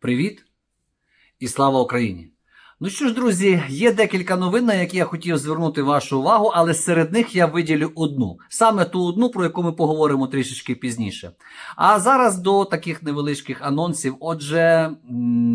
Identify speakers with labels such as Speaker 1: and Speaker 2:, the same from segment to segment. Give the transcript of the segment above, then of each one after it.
Speaker 1: Привіт і слава Україні! Ну що ж, друзі, є декілька новин, на які я хотів звернути вашу увагу, але серед них я виділю одну. Саме ту одну, про яку ми поговоримо трішечки пізніше. А зараз до таких невеличких анонсів. Отже,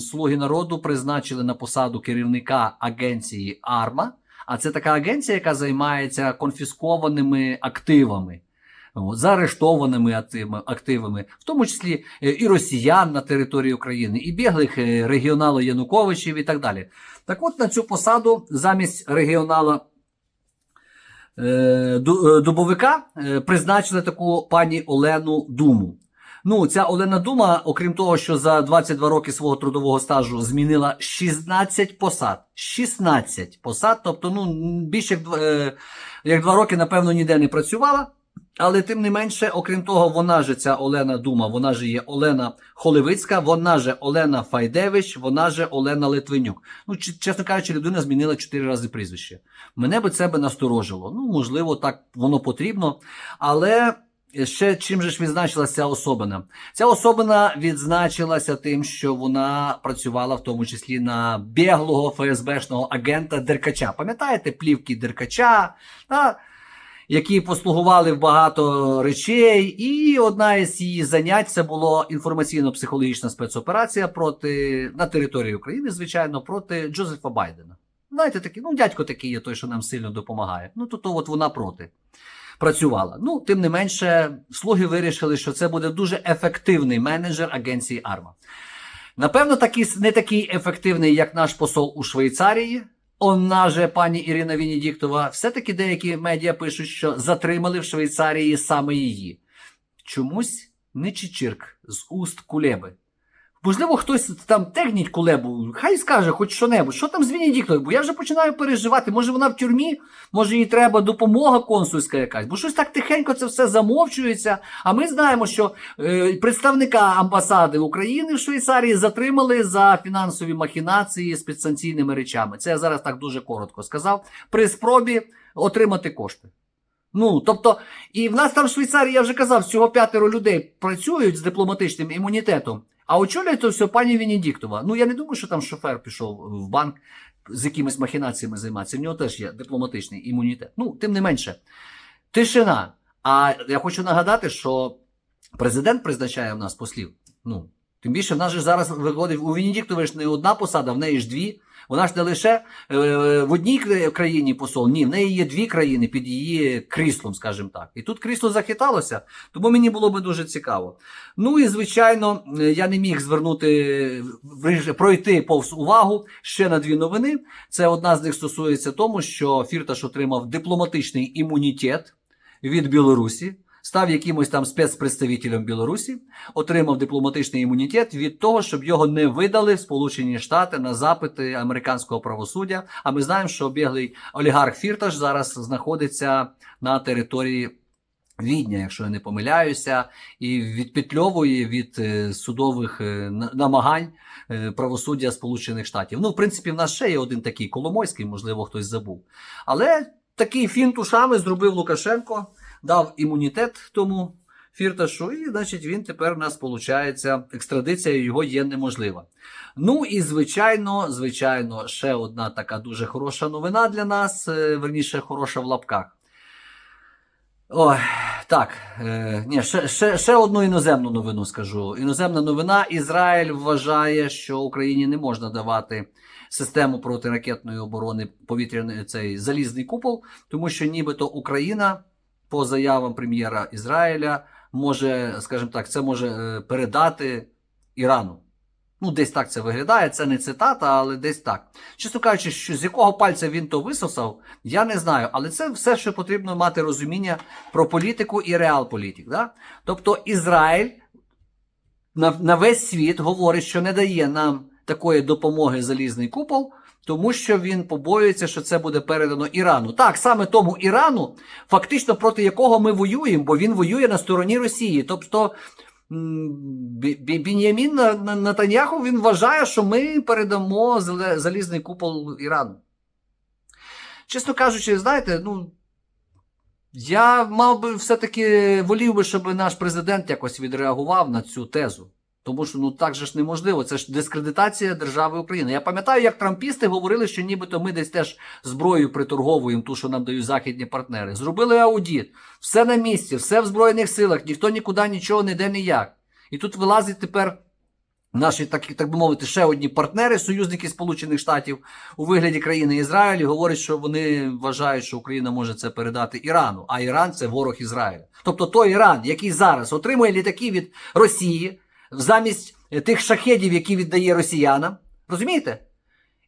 Speaker 1: слуги народу призначили на посаду керівника агенції АРМА. А це така агенція, яка займається конфіскованими активами. Заарештованими активами, в тому числі е, і росіян на території України, і біглих е, регіоналу Януковичів і так далі. Так от на цю посаду замість регіонала е, Ду- Дубовика призначили таку пані Олену Думу. Ну, ця Олена Дума, окрім того, що за 22 роки свого трудового стажу змінила 16 посад. 16 посад, тобто, ну, більше як, дв- е, як два роки, напевно, ніде не працювала. Але тим не менше, окрім того, вона же ця Олена Дума, вона же є Олена Холевицька, вона же Олена Файдевич, вона же Олена Литвинюк. Ну, чесно кажучи, людина змінила чотири рази прізвище. Мене би це би насторожило. Ну, можливо, так воно потрібно. Але ще чим же ж відзначилася ця особина? Ця особина відзначилася тим, що вона працювала в тому числі на біглого ФСБшного агента Деркача. Пам'ятаєте плівки Деркача? Та? Які послугували в багато речей, і одна із її занять це було інформаційно-психологічна спецоперація проти на території України, звичайно, проти Джозефа Байдена. Знаєте, такий, ну дядько такий є той, що нам сильно допомагає. Ну то, то от вона проти працювала. Ну, тим не менше, слуги вирішили, що це буде дуже ефективний менеджер агенції Арма. Напевно, такий, не такий ефективний, як наш посол у Швейцарії. Вона же пані Ірина Венедіктова. Все-таки деякі медіа пишуть, що затримали в Швейцарії саме її. Чомусь не Чичирк з уст Кулеби. Можливо, хтось там тегніть Кулебу, хай скаже хоч що-небудь. Що там з Венедіктовою? Бо я вже починаю переживати. Може вона в тюрмі, може їй треба допомога консульська якась. Бо щось так тихенько це все замовчується. А ми знаємо, що е, представника амбасади України в Швейцарії затримали за фінансові махінації з підсанкційними речами. Це я зараз так дуже коротко сказав. При спробі отримати кошти. Ну, тобто, і в нас там в Швейцарії, я вже казав, всього п'ятеро людей працюють з дипломатичним імунітетом. А очолює то все пані Венедіктова. Ну я не думаю, що там шофер пішов в банк з якимись махінаціями займатися. В нього теж є дипломатичний імунітет. Ну, тим не менше, тишина. А я хочу нагадати, що президент призначає в нас послів. Ну, тим більше в нас же зараз виходить у Венедіктової ж не одна посада, в неї ж дві. Вона ж не лише е, в одній країні посол, ні, в неї є дві країни під її кріслом, скажімо так. І тут крісло захиталося, тому мені було би дуже цікаво. Ну і звичайно, е, я не міг звернути пройти повз увагу ще на дві новини. Це одна з них стосується тому, що Фірташ отримав дипломатичний імунітет від Білорусі. Став якимось там спецпредставителем Білорусі, отримав дипломатичний імунітет від того, щоб його не видали в Сполучені Штати на запити американського правосуддя. А ми знаємо, що біглий олігарх Фірташ зараз знаходиться на території Відня, якщо я не помиляюся, і відпетльовує від е, судових е, намагань е, правосуддя Сполучених Штатів. Ну, в принципі, в нас ще є один такий Коломойський, можливо, хтось забув. Але такий фінт ушами зробив Лукашенко, дав імунітет тому фірташу, і, значить, він тепер у нас виходить, екстрадиція його є неможлива. Ну і звичайно, звичайно, ще одна така дуже хороша новина для нас, е, верніше, хороша в лапках. Ой, так, е, ні, ще, ще, ще одну іноземну новину скажу. Іноземна новина: Ізраїль вважає, що Україні не можна давати систему протиракетної оборони повітряний цей залізний купол, тому що нібито Україна, по заявам прем'єра Ізраїля, може, скажімо так, це може е, передати Ірану. Ну, десь так це виглядає. Це не цитата, але десь так. Чесно кажучи, що з якого пальця він то висосав, я не знаю. Але це все, що потрібно мати розуміння про політику і реалполітик. Да? Тобто Ізраїль на, на весь світ говорить, що не дає нам такої допомоги залізний купол, тому що він побоюється, що це буде передано Ірану. Так, саме тому Ірану, фактично проти якого ми воюємо, бо він воює на стороні Росії. Тобто. Бін'ямін На- На- Натаньяху він вважає, що ми передамо залізний купол Ірану. Чесно кажучи, знаєте, ну. Я мав би все-таки волів би, щоб наш президент якось відреагував на цю тезу. Тому що ну так же ж неможливо. Це ж дискредитація держави України. Я пам'ятаю, як трампісти говорили, що нібито ми десь теж зброю приторговуємо, ту, що нам дають західні партнери. Зробили аудіт, все на місці, все в Збройних силах, ніхто нікуди нічого не йде ніяк. І тут вилазить тепер наші, так, так би мовити, ще одні партнери, союзники Сполучених Штатів у вигляді країни Ізраїль, говорять, що вони вважають, що Україна може це передати Ірану, а Іран це ворог Ізраїля. Тобто той Іран, який зараз отримує літаки від Росії замість е, тих шахедів, які віддає росіянам, розумієте?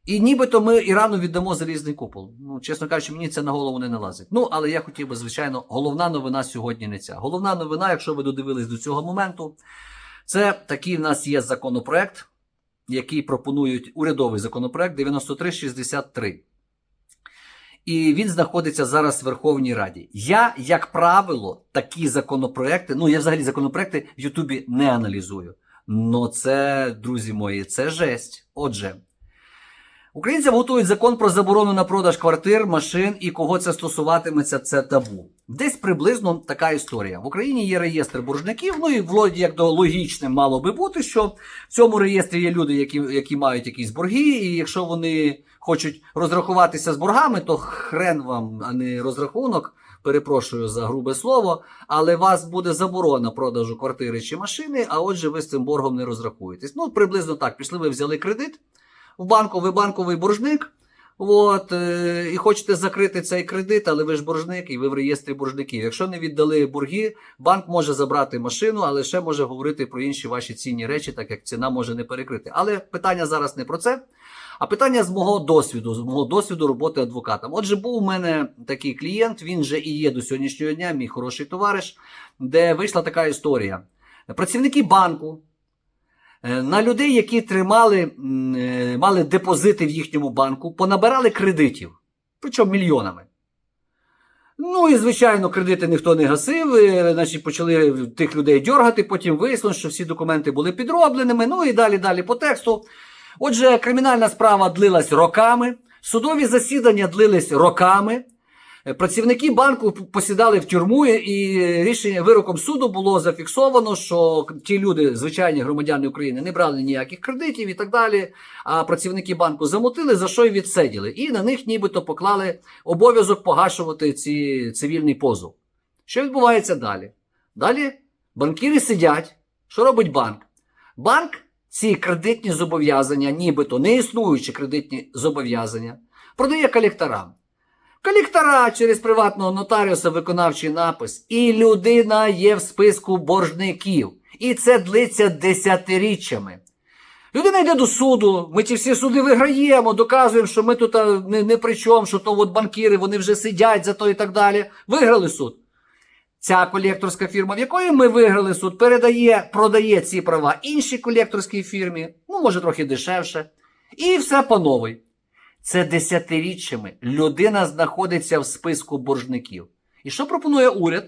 Speaker 1: І нібито ми Ірану віддамо залізний купол. Ну, чесно кажучи, мені це на голову не налазить. Ну, але я хотів би, звичайно, головна новина сьогодні не ця. Головна новина, якщо ви додивились до цього моменту, це такий в нас є законопроект, який пропонують урядовий законопроект 9363. І він знаходиться зараз в Верховній Раді. Я, як правило, такі законопроекти, ну я взагалі законопроекти в Ютубі не аналізую. Ну це, друзі мої, це жесть. Отже, Українцям готують закон про заборону на продаж квартир, машин і кого це стосуватиметься, це табу. Десь приблизно така історія. В Україні є реєстр боржників, ну і вроді як до логічним мало би бути, що в цьому реєстрі є люди, які, які мають якісь борги, і якщо вони хочуть розрахуватися з боргами, то хрен вам, а не розрахунок. Перепрошую за грубе слово, але вас буде заборона продажу квартири чи машини, а отже, ви з цим боргом не розрахуєтесь. Ну, приблизно так. Пішли, ви взяли кредит в банку, ви банковий боржник. От, е, і хочете закрити цей кредит, але ви ж боржник і ви в реєстрі боржників. Якщо не віддали борги, банк може забрати машину, але ще може говорити про інші ваші цінні речі, так як ціна може не перекрити. Але питання зараз не про це. А питання з мого досвіду, з мого досвіду роботи адвокатом. Отже, був у мене такий клієнт, він же і є до сьогоднішнього дня, мій хороший товариш, де вийшла така історія. Працівники банку на людей, які тримали, е, мали депозити в їхньому банку, понабирали кредитів, причому мільйонами. Ну і звичайно, кредити ніхто не гасив. е, Значить, почали тих людей дьоргати. Потім вияснилось, що всі документи були підробленими. Ну і далі, далі по тексту. Отже, кримінальна справа длилась роками, судові засідання длились роками. Е, Працівники банку посідали в тюрму, і рішення вироком суду було зафіксовано, що ті люди, звичайні громадяни України, не брали ніяких кредитів і так далі. А працівники банку замотили, за що й відсиділи. І на них нібито поклали обов'язок погашувати ці цивільний позов. Що відбувається далі? Далі банкіри сидять. Що робить банк? Банк ці кредитні зобов'язання, нібито не існуючі кредитні зобов'язання, продає колекторам. Колектора через приватного нотаріуса виконавчий напис, і людина є в списку боржників. І це длиться десятиріччями. Людина йде до суду, ми ці всі суди виграємо, доказуємо, що ми тут не, не при чому, що то от банкіри, вони вже сидять за то і так далі. Виграли суд. Ця колекторська фірма, в якої ми виграли суд, передає, продає ці права іншій колекторській фірмі, ну, може, трохи дешевше. І все по новій. Це десятиріччями. Людина знаходиться в списку боржників. І що пропонує уряд?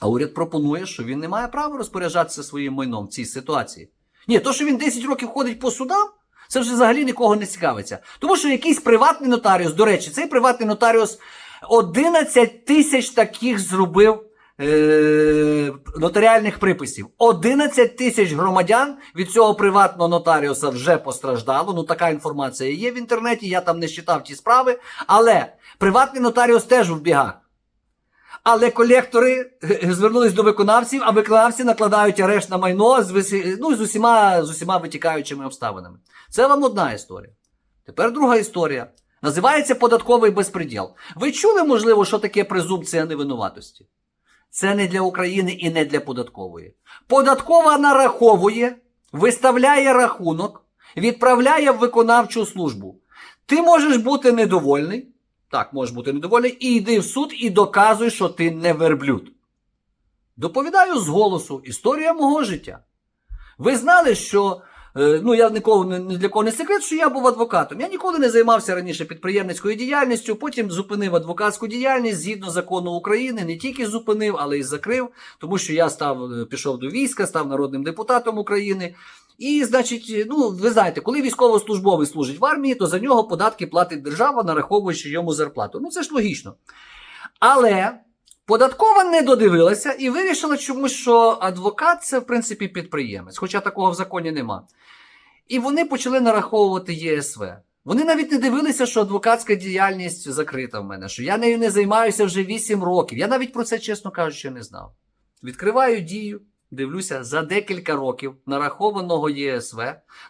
Speaker 1: А уряд пропонує, що він не має права розпоряджатися своїм майном в цій ситуації. Ні, то, що він 10 років ходить по судам, це вже взагалі нікого не цікавиться. Тому що якийсь приватний нотаріус, до речі, цей приватний нотаріус 11 тисяч таких зробив е- нотаріальних приписів. 11 тисяч громадян від цього приватного нотаріуса вже постраждало. Ну, така інформація є в інтернеті, я там не читав ті справи. Але приватний нотаріус теж в бігах. Але колектори е, звернулись до виконавців, а виконавці накладають арешт на майно з, висі- ну, з, усіма, з усіма витікаючими обставинами. Це вам одна історія. Тепер друга історія. Називається податковий безпреділ. Ви чули, можливо, що таке презумпція невинуватості? Це не для України і не для податкової. Податкова нараховує, виставляє рахунок, відправляє в виконавчу службу. Ти можеш бути недовольний, так, можеш бути недовольний, і йди в суд і доказуй, що ти не верблюд. Доповідаю з голосу історія мого життя. Ви знали, що ну я ніколи не для кого не секрет, що я був адвокатом. Я ніколи не займався раніше підприємницькою діяльністю, потім зупинив адвокатську діяльність згідно закону України, не тільки зупинив, але й закрив, тому що я став е, пішов до війська, став народним депутатом України. І, значить, ну ви знаєте, коли військовослужбовець служить в армії, то за нього податки платить держава, нараховуючи йому зарплату. Ну це ж логічно. Але Податкова не додивилася і вирішила чомусь, що адвокат це, в принципі, підприємець, хоча такого в законі нема. І вони почали нараховувати ЄСВ. Вони навіть не дивилися, що адвокатська діяльність закрита в мене, що я нею не займаюся вже 8 років. Я навіть про це, чесно кажучи, не знав. Відкриваю дію, дивлюся, за декілька років нарахованого ЄСВ.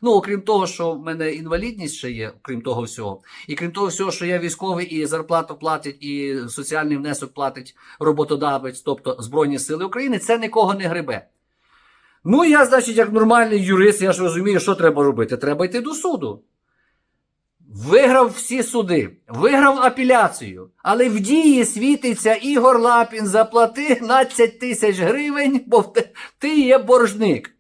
Speaker 1: Ну, окрім того, що в мене інвалідність ще є, крім того всього. І крім того всього, що я військовий і зарплату платить, і соціальний внесок платить роботодавець, тобто Збройні Сили України, це нікого не грибе. Ну, я, значить, як нормальний юрист, я ж розумію, що треба робити. Треба йти до суду. Виграв всі суди, виграв апеляцію, але в дії світиться Ігор Лапін заплати 15 тисяч гривень, бо ти є боржник.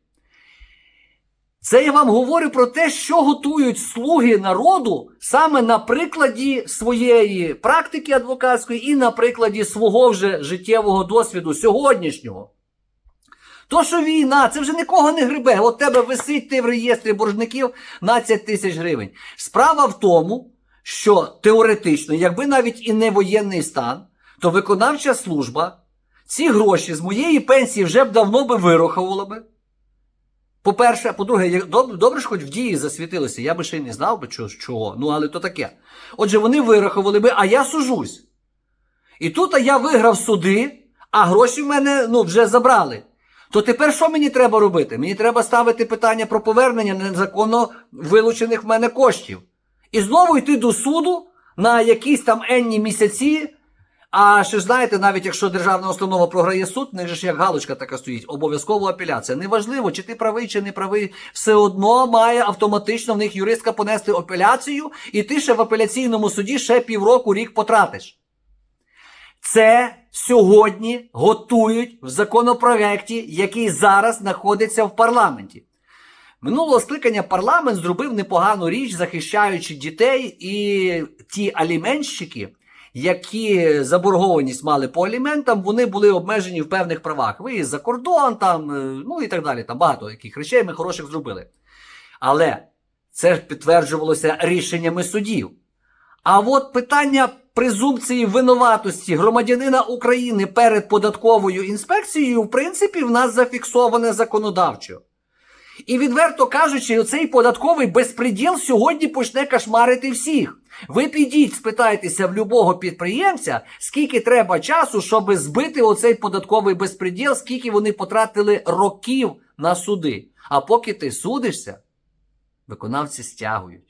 Speaker 1: Це я вам говорю про те, що готують слуги народу саме на прикладі своєї практики адвокатської і на прикладі свого вже життєвого досвіду сьогоднішнього. То, що війна, це вже нікого не грибе. От тебе висить ти в реєстрі боржників 15 тисяч гривень. Справа в тому, що теоретично, якби навіть і не воєнний стан, то виконавча служба ці гроші з моєї пенсії вже б давно би вирахувала би. По-перше, по-друге, добре ж хоч в дії засвітилося, я би ще й не знав би чого, ну але то таке. Отже, вони вирахували би, а я сужусь. І тут я виграв суди, а гроші в мене ну, вже забрали. То тепер що мені треба робити? Мені треба ставити питання про повернення незаконно вилучених в мене коштів. І знову йти до суду на якісь там енні місяці. А ще знаєте, навіть якщо державна установа програє суд, же ж як галочка така стоїть, обов'язково апеляція. Неважливо, чи ти правий, чи не правий, все одно має автоматично в них юристка понести апеляцію, і ти ще в апеляційному суді ще півроку рік потратиш. Це сьогодні готують в законопроекті, який зараз знаходиться в парламенті. Минулого скликання парламент зробив непогану річ, захищаючи дітей і ті аліменщики, які заборгованість мали по аліментам, вони були обмежені в певних правах. Виїзд за кордон, там, е, ну і так далі. Там багато яких речей ми хороших зробили. Але це підтверджувалося рішеннями судів. А от питання презумпції винуватості громадянина України перед податковою інспекцією, в принципі, в нас зафіксоване законодавчо. І відверто кажучи, оцей податковий безпреділ сьогодні почне кошмарити всіх. Ви підіть, спитайтеся в любого підприємця, скільки треба часу, щоб збити оцей податковий безпреділ, скільки вони потратили років на суди. А поки ти судишся, виконавці стягують.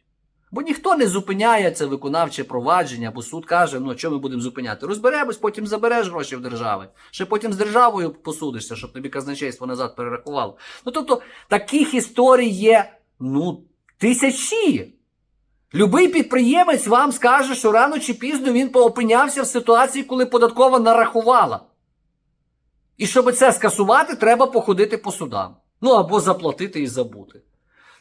Speaker 1: Бо ніхто не зупиняє це виконавче провадження, бо суд каже, ну що ми будемо зупиняти? Розберемось, потім забереш гроші в держави. Ще потім з державою посудишся, щоб тобі казначейство назад перерахувало. Ну тобто таких історій є ну, тисячі. Любий підприємець вам скаже, що рано чи пізно він поопинявся в ситуації, коли податкова нарахувала. І щоб це скасувати, треба походити по судам. Ну або заплатити і забути.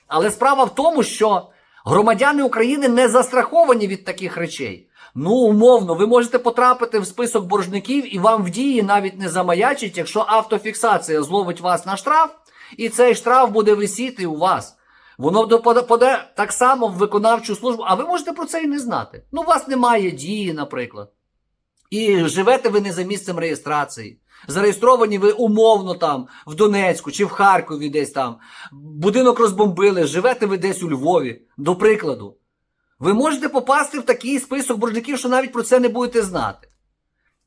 Speaker 1: Але справа в тому, що громадяни України не застраховані від таких речей. Ну, умовно, ви можете потрапити в список боржників і вам в дії навіть не замаячить, якщо автофіксація зловить вас на штраф, і цей штраф буде висіти у вас. Воно поде так само в виконавчу службу, а ви можете про це і не знати. Ну, у вас немає дії, наприклад. І живете ви не за місцем реєстрації. Зареєстровані ви умовно там в Донецьку чи в Харкові десь там. Будинок розбомбили, живете ви десь у Львові, до прикладу. Ви можете попасти в такий список боржників, що навіть про це не будете знати.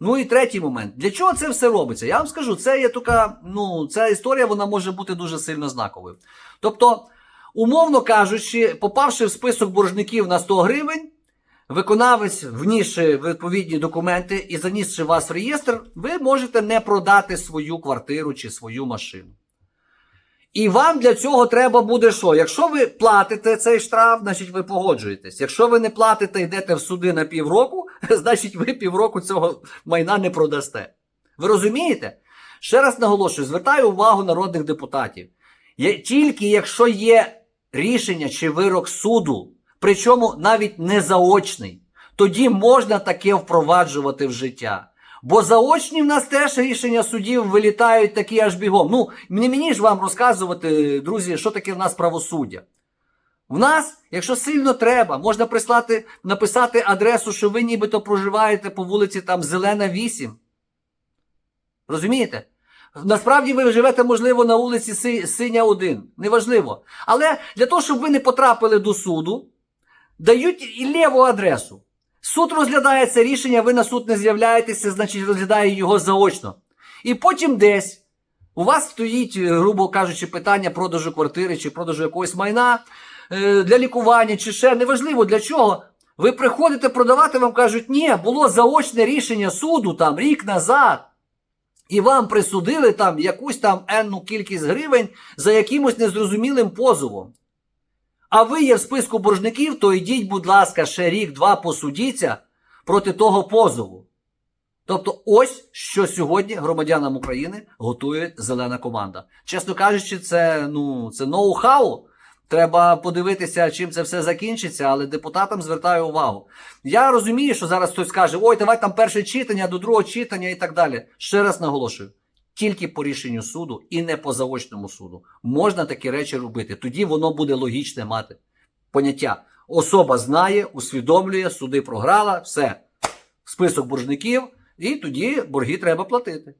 Speaker 1: Ну і третій момент. Для чого це все робиться? Я вам скажу, це є така, ну, ця історія вона може бути дуже сильно знаковою. Тобто, умовно кажучи, попавши в список боржників на 100 гривень, виконавець, внісши відповідні документи і занісши вас в реєстр, ви можете не продати свою квартиру чи свою машину. І вам для цього треба буде що? Якщо ви платите цей штраф, значить ви погоджуєтесь. Якщо ви не платите, йдете в суди на півроку, значить ви півроку цього майна не продасте. Ви розумієте? Ще раз наголошую, звертаю увагу народних депутатів. Тільки якщо є рішення чи вирок суду, причому навіть не заочний, тоді можна таке впроваджувати в життя. Бо заочні в нас теж рішення судів вилітають такі аж бігом. Ну, не мені ж вам розказувати, друзі, що таке в нас правосуддя. В нас, якщо сильно треба, можна прислати, написати адресу, що ви нібито проживаєте по вулиці там Зелена 8. Розумієте? Насправді ви живете, можливо, на вулиці Синя 1. Неважливо. Але для того, щоб ви не потрапили до суду, дають і ліву адресу. Суд розглядає це рішення, ви на суд не з'являєтеся, значить розглядає його заочно. І потім десь у вас стоїть, е, грубо кажучи, питання продажу квартири чи продажу якогось майна е, для лікування чи ще неважливо для чого. Ви приходите продавати, вам кажуть, ні, було заочне рішення суду там рік назад. І вам присудили там якусь там енну кількість гривень за якимось незрозумілим позовом. А ви є в списку боржників, то йдіть, будь ласка, ще рік-два посудіться проти того позову. Тобто, ось що сьогодні громадянам України готує зелена команда. Чесно кажучи, це ну це ноу-хау. Треба подивитися, чим це все закінчиться, але депутатам звертаю увагу. Я розумію, що зараз хтось каже: ой, давай там перше читання, до другого читання і так далі. Ще раз наголошую: тільки по рішенню суду і не по заочному суду можна такі речі робити. Тоді воно буде логічне мати поняття. Особа знає, усвідомлює, суди програла, все. Список боржників, і тоді борги треба платити.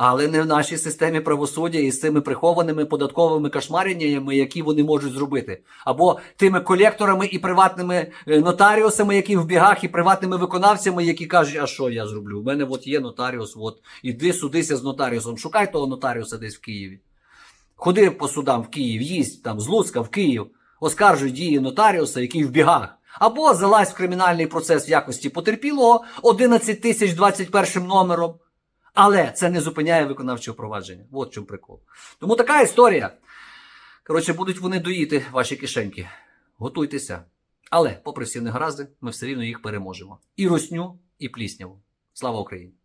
Speaker 1: Але не в нашій системі правосуддя із цими прихованими податковими кошмареннями, які вони можуть зробити, або тими колекторами і приватними е, нотаріусами, які в бігах, і приватними виконавцями, які кажуть, а що я зроблю? У мене от є нотаріус, от іди судися з нотаріусом. Шукай того нотаріуса десь в Києві. Ходи по судам в Київ, їсть там з Луцька в Київ, оскаржуй дії нотаріуса, який в бігах. Або залазь в кримінальний процес в якості потерпілого 11 тисяч 21 номером. Але це не зупиняє виконавчого провадження. От чому прикол. Тому така історія. Коротше, будуть вони доїти ваші кишеньки. Готуйтеся. Але, попри всі негаразди, ми все рівно їх переможемо. І русню, і плісняву. Слава Україні!